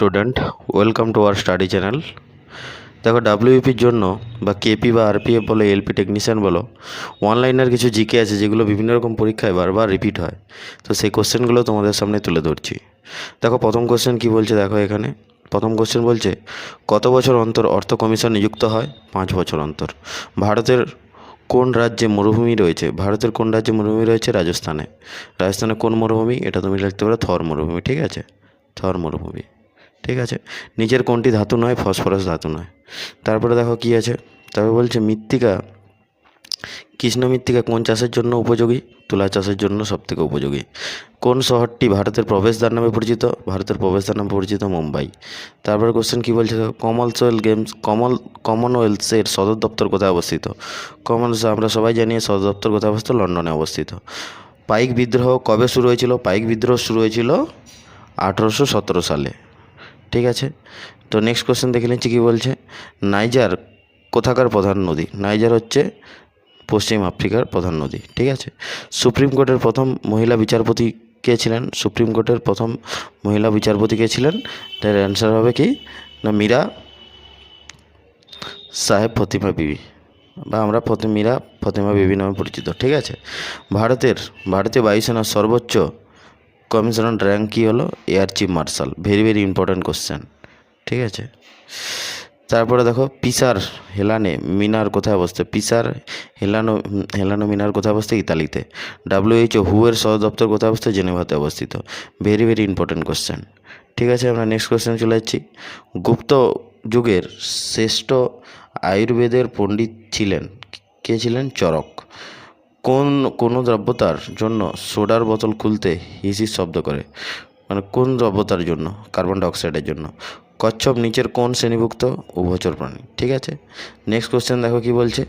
Student, welcome to our study channel. দেখো ডাব্লিউপির জন্য বা কেপি বা আরপিএফ বলো এলপি টেকনিশিয়ান বলো অনলাইনের কিছু জিকে আছে যেগুলো বিভিন্ন রকম পরীক্ষায় বারবার রিপিট হয়। তো সেই কোশ্চেনগুলো তোমাদের সামনে তুলে ধরছি। দেখো, প্রথম কোশ্চেন কি বলছে দেখো এখানে। প্রথম কোশ্চেন বলছে, কত বছর অন্তর অর্থ কমিশন নিযুক্ত হয়? পাঁচ বছর অন্তর। ভারতের কোন রাজ্যে মরুভূমি রয়েছে? ভারতের কোন রাজ্যে মরুভূমি রয়েছে? রাজস্থানে। রাজস্থানে কোন মরুভূমি? এটা তুমি লিখতে পারো, থর মরুভূমি, ঠিক আছে? থর মরুভূমি। ঠিক আছে? নিচের কোনটি ধাতু নয়, ফসফরাস ধাতু নয়। তারপরে দেখো কি আছে? তারপরে বলছে মৃত্তিকা। কৃষ্ণ মৃত্তিকা কোন চাষের জন্য উপযোগী? তুলা চাষের জন্য সবথেকে উপযোগী। কোন শহরটি ভারতের প্রবেশদ্বার নামে পরিচিত? ভারতের প্রবেশদ্বার নামে পরিচিত মুম্বাই। তারপরে কোশ্চেন কী বলছে? কমনওয়েলথ গেমস কমল কমনওয়েলথের সদর দপ্তর কোথায় অবস্থিত? কমনওয়েলথ আমরা সবাই জানি সদর দপ্তর কোথায় অবস্থিত? লন্ডনে অবস্থিত। পাইক বিদ্রোহ কবে শুরু হয়েছিল? পাইক বিদ্রোহ শুরু হয়েছিল আঠেরোশো সতেরো সালে। ঠিক আছে? তো নেক্সট কোশ্চেন দেখে নিচ্ছি কী বলছে? নাইজার কোথাকার প্রধান নদী? নাইজার হচ্ছে পশ্চিম আফ্রিকার প্রধান নদী, ঠিক আছে? সুপ্রিম কোর্টের প্রথম মহিলা বিচারপতি কে ছিলেন? সুপ্রিম কোর্টের প্রথম মহিলা বিচারপতি কে ছিলেন? তার অ্যান্সার হবে কি? না, মীরা সাহেব ফতিমা বিবি, বা আমরা ফতে, মীরা ফতেমা বিবি নামে পরিচিত, ঠিক আছে? ভারতের ভারতীয় বায়ুসেনার সর্বোচ্চ কমিশনার র্যাঙ্ক কী হলো? Air chief marshal very very important question ঠিক আছে? তারপরে দেখো পিসার হেলানে মিনার কোথায় অবস্থিত? পিসার হেলানো হেলানো মিনার কোথায় অবস্থিত? ইতালিতে। ডাব্লিউএইচও হুয়ের সদর দপ্তর কোথায় অবস্থিত? জেনেভাতে অবস্থিত। ভেরি ভেরি ইম্পর্ট্যান্ট কোশ্চেন ঠিক আছে? আমরা নেক্সট কোশ্চেন চলে যাচ্ছি। গুপ্ত যুগের শ্রেষ্ঠ আয়ুর্বেদের পণ্ডিত ছিলেন, কে ছিলেন? চরক। কোন, কোনো দ্রব্যতার জন্য সোডার বোতল খুলতে হিসিস শব্দ করে? মানে কোন দ্রব্যতার জন্য? কার্বন ডাইঅক্সাইডের জন্য। কচ্ছপ নিচের কোন শ্রেণীভুক্ত? উভচর প্রাণী। ঠিক আছে? নেক্সট কোশ্চেন দেখো কি বলছে?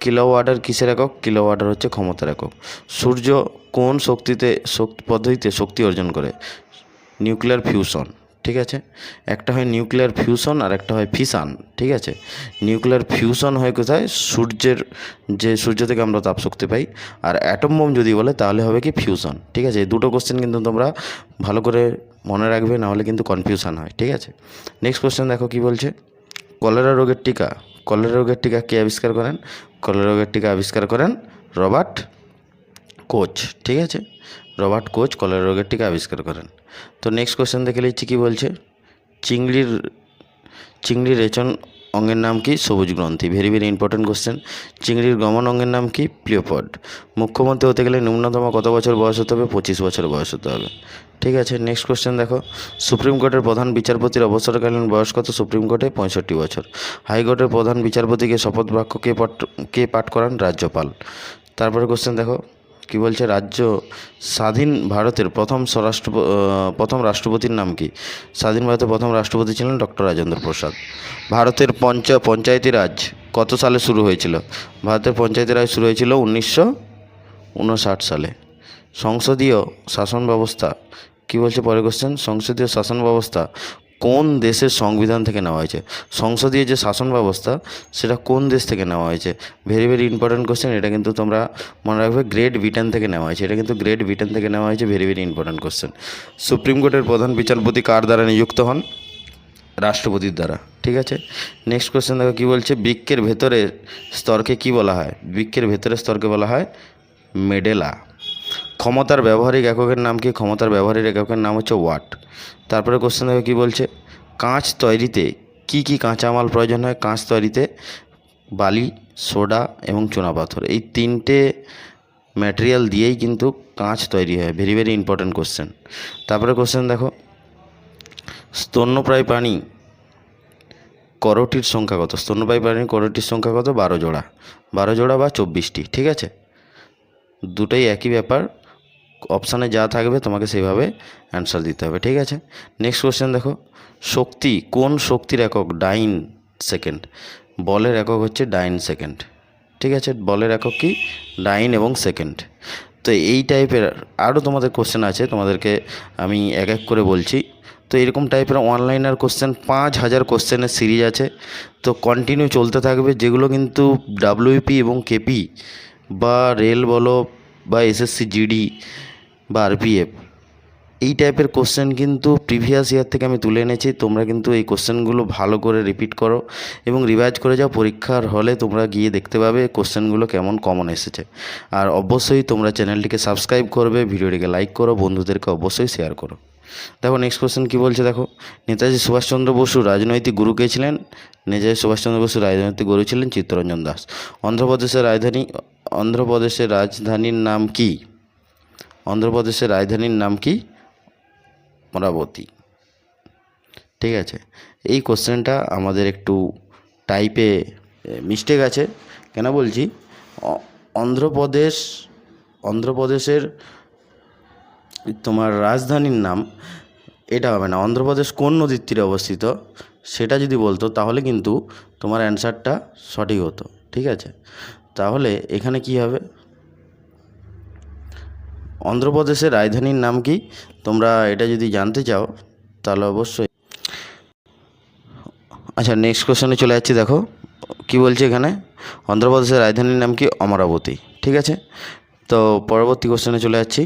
কিলো ওয়াটার কিসের একক? কিলো ওয়াটার হচ্ছে ক্ষমতার একক। সূর্য কোন শক্তিতে, শক্তি পদ্ধতিতে শক্তি অর্জন করে? Nuclear fusion. ঠিক আছে? একটা হয় নিউক্লিয়ার ফিউশন আর একটা হয় ফিশান ঠিক আছে? নিউক্লিয়ার ফিউশন হয় কোথায়? সূর্যের, যে সূর্য থেকে আমরা তাপ শক্তি পাই। আর অ্যাটম বোম যদি বলে, তাহলে হবে কি ফিউশন ঠিক আছে? এই দুটো কোশ্চেন কিন্তু তোমরা ভালো করে মনে রাখবে নাহলে কিন্তু কনফিউশন হয়, ঠিক আছে? নেক্সট কোশ্চেন দেখো কি বলছে? কলেরা রোগের টিকা, কলেরা রোগের টিকা কে আবিষ্কার করেন? কলেরা রোগের টিকা আবিষ্কার করেন রবার্ট কোচ, ঠিক আছে? রবার্ট কোচ, কলেরা রোগের টিকা আবিষ্কার করেন। তো নেক্সট কোশ্চেন দেখে নিচ্ছি কী বলছে? চিংড়ির চিংড়ির রেচন অঙ্গের নাম কি? সবুজ গ্রন্থি। ভেরি ভেরি ইম্পর্টেন্ট কোশ্চেন চিংড়ির গমন অঙ্গের নাম কি? প্লিওপড মুখ্যমন্ত্রী হতে গেলে ন্যূনতম কত বছর বয়স হতে হবে? পঁচিশ বছর বয়স হতে হবে। ঠিক আছে নেক্সট কোশ্চেন দেখো। সুপ্রিম কোর্টের প্রধান বিচারপতির অবসরকালীন বয়স কত? সুপ্রিম কোর্টে পঁয়ষট্টি বছর। হাইকোর্টের প্রধান বিচারপতিকে শপথ বাক্য কে পাঠ কে পাঠ করান? রাজ্যপাল। তারপরে কোশ্চেন দেখো। কি বলছে, রাজ্য স্বাধীন ভারতের প্রথম স্বরাষ্ট্র প্রথম রাষ্ট্রপতির নাম কি? স্বাধীন ভারতের প্রথম রাষ্ট্রপতি ছিলেন ডক্টর রাজেন্দ্র প্রসাদ। ভারতের পঞ্চ, পঞ্চায়েতি রাজ কত সালে শুরু হয়েছিল? ভারতের পঞ্চায়েতি রাজ শুরু হয়েছিল উনিশশো উনষাট সালে। সংসদীয় শাসন ব্যবস্থা, কি বলছে পরে কোশ্চেন সংসদীয় শাসন ব্যবস্থা কোন দেশের সংবিধান থেকে নেওয়া হয়েছে? সংসদীয় যে শাসন ব্যবস্থা, সেটা কোন দেশ থেকে নেওয়া হয়েছে? ভেরি ভেরি ইম্পর্ট্যান্ট কোশ্চেন এটা কিন্তু তোমরা মনে রাখবে গ্রেট ব্রিটেন থেকে নেওয়া হয়েছে। এটা কিন্তু গ্রেট ব্রিটেন থেকে নেওয়া হয়েছে very very important question supreme কোর্টের প্রধান বিচারপতি কার দ্বারা নিযুক্ত হন? রাষ্ট্রপতির দ্বারা। ঠিক আছে? নেক্সট কোশ্চেন দেখো, কী বলছে? বৃক্ষের ভেতরের স্তরকে কি বলা হয়? বৃক্ষের ভেতরের স্তরকে বলা হয় মেডেলা। ক্ষমতার ব্যবহারিক এককের নাম কি? ক্ষমতার ব্যবহারিক এককের নাম হচ্ছে ওয়াট। তারপরে কোশ্চেন দেখো কী বলছে? কাঁচ তৈরিতে কি কি কাঁচামাল প্রয়োজন হয়? কাঁচ তৈরিতে বালি, সোডা এবং চুনাপাথর এই তিনটে ম্যাটেরিয়াল দিয়েই কিন্তু কাঁচ তৈরি হয়। ভেরি ভেরি ইম্পর্ট্যান্ট কোশ্চেন তারপরে কোশ্চেন দেখো। স্তন্যপ্রায় প্রাণী করটির সংখ্যা কত? স্তন্যপায়ী প্রাণীর করটির সংখ্যা কত? বারো জোড়া। বারো জোড়া বা চব্বিশটি। ঠিক আছে? দুটোই একই ব্যাপার। অপশানে যা থাকবে তোমাকে সেইভাবে অ্যান্সার দিতে হবে, ঠিক আছে? নেক্সট কোশ্চেন দেখো, শক্তি কোন শক্তির একক? Dyne second. বলের একক হচ্ছে ডাইন সেকেন্ড, ঠিক আছে? বলের একক কি? ডাইন এবং সেকেন্ড। তো এই টাইপের আরও তোমাদের কোশ্চেন আছে, তোমাদেরকে আমি এক এক করে বলছি। তো এরকম টাইপের অনলাইনের কোশ্চেন পাঁচ হাজার কোশ্চেনের সিরিজ আছে। তো কন্টিনিউ চলতে থাকবে, যেগুলো কিন্তু ডাব্লিউপি এবং কেপি বা রেল বলো বা এসএসসি জিডি বা আরপিএফ এই টাইপের কোশ্চেন কিন্তু প্রিভিয়াস ইয়ার থেকে আমি তুলে এনেছি। তোমরা কিন্তু এই কোশ্চেনগুলো ভালো করে রিপিট করো এবং রিভাইজ করে যাও। পরীক্ষার হলে তোমরা গিয়ে দেখতে পাবে কোশ্চেনগুলো কেমন কমন এসেছে। আর অবশ্যই তোমরা চ্যানেলটিকে সাবস্ক্রাইব করবে, ভিডিওটিকে লাইক করো, বন্ধুদেরকে অবশ্যই শেয়ার করো। দেখো নেক্সট কোশ্চেন কী বলছে দেখো? নেতাজি সুভাষচন্দ্র বসু রাজনৈতিক গুরু কে ছিলেন? নেতাজি সুভাষচন্দ্র বসু রাজনৈতিক গুরু ছিলেন চিত্তরঞ্জন দাস। অন্ধ্রপ্রদেশের রাজধানী, অন্ধ্রপ্রদেশের রাজধানীর নাম কি? অন্ধ্রপ্রদেশের রাজধানীর নাম কি? অমরাবতী ঠিক আছে? এই কোশ্চেনটা আমাদের একটু টাইপে মিস্টেক আছে। কেন বলছি? অন্ধ্রপ্রদেশ, অন্ধ্রপ্রদেশের তোমার রাজধানীর নাম, এটা হবে না। অন্ধ্রপ্রদেশ কোন নদীর তীরে অবস্থিত? সেটা যদি বলতো, তাহলে কিন্তু তোমার অ্যান্সারটা সঠিক হতো। ঠিক আছে? তাহলে এখানে কি হবে? অন্ধ্রপ্রদেশের রাজধানীর নাম কি? তোমরা এটা যদি জানতে চাও, তাহলে অবশ্যই। আচ্ছা নেক্সট কোশ্চেনে চলে যাচ্ছি, দেখো। কি বলছে এখানে? অন্ধ্রপ্রদেশের রাজধানীর নাম কি? অমরাবতী। ঠিক আছে? তো পরবর্তী কোশ্চেনে চলে যাচ্ছি।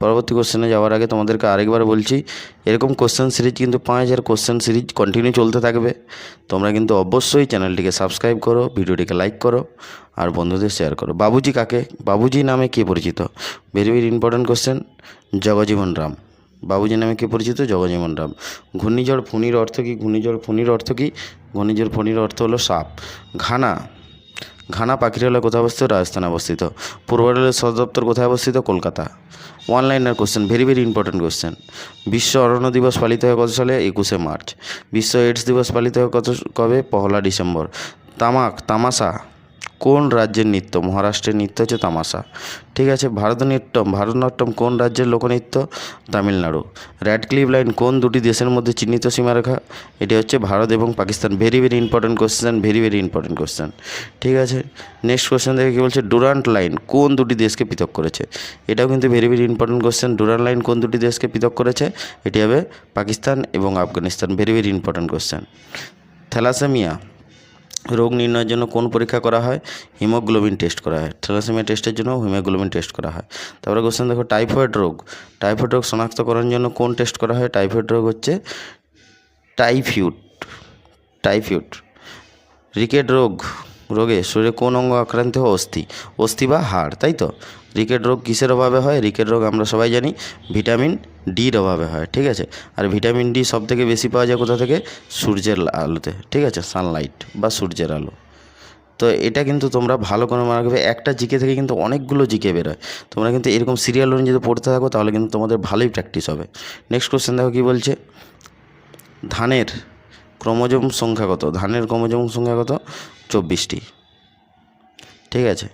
পরবর্তী কোশ্চেনে যাওয়ার আগে তোমাদেরকে আরেকবার বলছি, এরকম কোশ্চেন সিরিজ কিন্তু পাঁচ হাজার কোশ্চেন সিরিজ কন্টিনিউ চলতে থাকবে। তোমরা কিন্তু অবশ্যই চ্যানেলটিকে সাবস্ক্রাইব করো, ভিডিওটিকে লাইক করো, আর বন্ধুদের শেয়ার করো। বাবুজি কাকে? বাবুজি নামে কে পরিচিত? Very very important question Jagjivan Ram. Babuji নামে কে পরিচিত? জগজীবন রাম। ঘূর্ণিঝড় ফণির অর্থ কী? ঘূর্ণিঝড় ফণির অর্থ কী? ঘূর্ণিঝড় ফণির অর্থ হলো সাপ। ঘানা। ঘানা পাখিরালয় কোথায় অবস্থিত? রাজস্থানে অবস্থিত। পূর্ব রেলের সদর দপ্তর কোথায় অবস্থিত? Kolkata. One liner question very very important question বিশ্ব অরণ্য দিবস পালিত হয় কত সালে? একুশে মার্চ। বিশ্ব এইডস দিবস পালিত হয় কত কবে? পহলা ডিসেম্বর। তামাক, তামাশা কোন রাজ্যের নৃত্য? মহারাষ্ট্রের নৃত্য হচ্ছে তামাশা। ঠিক আছে ভারতনাট্যম ভারতনাট্যম কোন রাজ্যের লোকনৃত্য? তামিলনাড়ু। র্যাড ক্লিপ লাইন কোন দুটি দেশের মধ্যে চিহ্নিত সীমারেখা? এটি হচ্ছে ভারত এবং Pakistan. Very very important question very very important question ঠিক আছে নেক্সট কোশ্চেন দেখে কী বলছে? ডুরান্ট লাইন কোন দুটি দেশকে পৃথক করেছে? এটাও কিন্তু very very important question Durand line কোন দুটি দেশকে পৃথক করেছে? এটি হবে পাকিস্তান এবং Afghanistan. Very very important question thalassaemia. রোগ নির্ণয়ের জন্য কোন পরীক্ষা করা হয়? হিমোগ্লোবিন টেস্ট করা হয়। থ্যালাসেমিয়া টেস্টের জন্য হিমোগ্লোবিন টেস্ট করা হয়। তারপরে কোশ্চেন দেখো টাইফয়েড রোগ। টাইফয়েড রোগ শনাক্তকরণের জন্য কোন টেস্ট করা হয়? টাইফয়েড রোগ হচ্ছে টাইফিউড টাইফিউড রিকেট রোগ। রোগে শরীরে কোন অঙ্গ আক্রান্ত হয় অস্থি? অস্থি বা হাড়, তাই তো? রিকেট রোগ কিসের অভাবে হয়? রিকেট রোগ আমরা সবাই জানি, ভিটামিন ডির অভাবে হয়, ঠিক আছে? আর ভিটামিন ডি সব থেকে বেশি পাওয়া যায় কোথা থেকে? সূর্যের আলোতে, ঠিক আছে? সানলাইট বা সূর্যের আলো। তো এটা কিন্তু তোমরা ভালো করে মনে রাখবে একটা জিকে থেকে কিন্তু অনেকগুলো জিকে বেরোয় তোমরা কিন্তু এরকম সিরিয়াল অনুযায়ী যদি পড়তে থাকো, তাহলে কিন্তু তোমাদের ভালোই প্র্যাকটিস হবে। নেক্সট কোশ্চেন দেখো কী বলছে? ধানের ক্রোমোজোম সংখ্যা কত ধানের ক্রোমোজোম সংখ্যা কত চব্বিশটি। ঠিক আছে?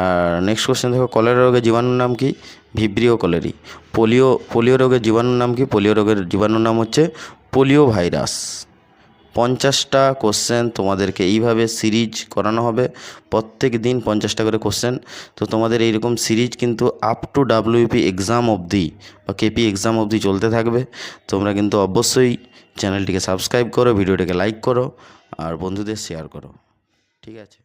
আর নেক্সট কোশ্চেন দেখো, কলেরা রোগের জীবাণুর নাম কি? Vibrio colliery. পোলিও পোলিও রোগের জীবাণুর নাম কি? পোলিও রোগের জীবাণুর নাম হচ্ছে পোলিও ভাইরাস পঞ্চাশটা কোশ্চেন তোমাদেরকে এইভাবে সিরিজ করানো হবে। প্রত্যেক দিন পঞ্চাশটা করে কোশ্চেন তো তোমাদের এইরকম সিরিজ কিন্তু আপ টু ডাব্লিউপি এক্সাম অবধি বা কেপি এক্সাম অবধি চলতে থাকবে। তোমরা কিন্তু অবশ্যই চ্যানেলটিকে সাবস্ক্রাইব করো ভিডিওটিকে লাইক করো, আর বন্ধুদের শেয়ার করো। ঠিক আছে?